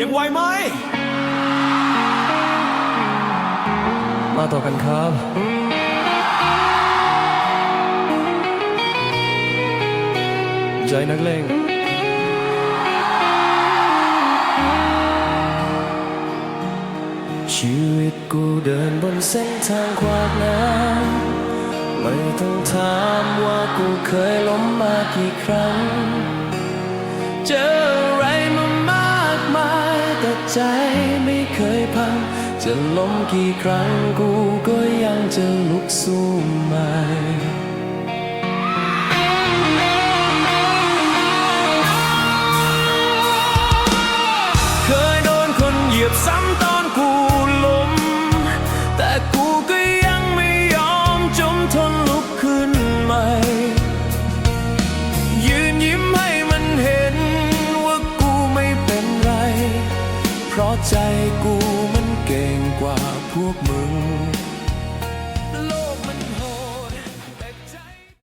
ยังไหวไหม มาต่อกันครับ ใจนักเลงชีวิตกูเดินบนเส้นทางขวากน้ำไม่ต้องถามว่ากูเคยล้มมากี่ครั้ง เจอ เคยพัง จะล้มกี่ครั้งกูก็ยังจะลุกสู้ใหม่เคยโดนคนเหยียบซ้ำตอนกูล้มแต่กูก็ยังไม่ยอมจมทน เพราะใจกูมันเก่งกว่าพวกมึง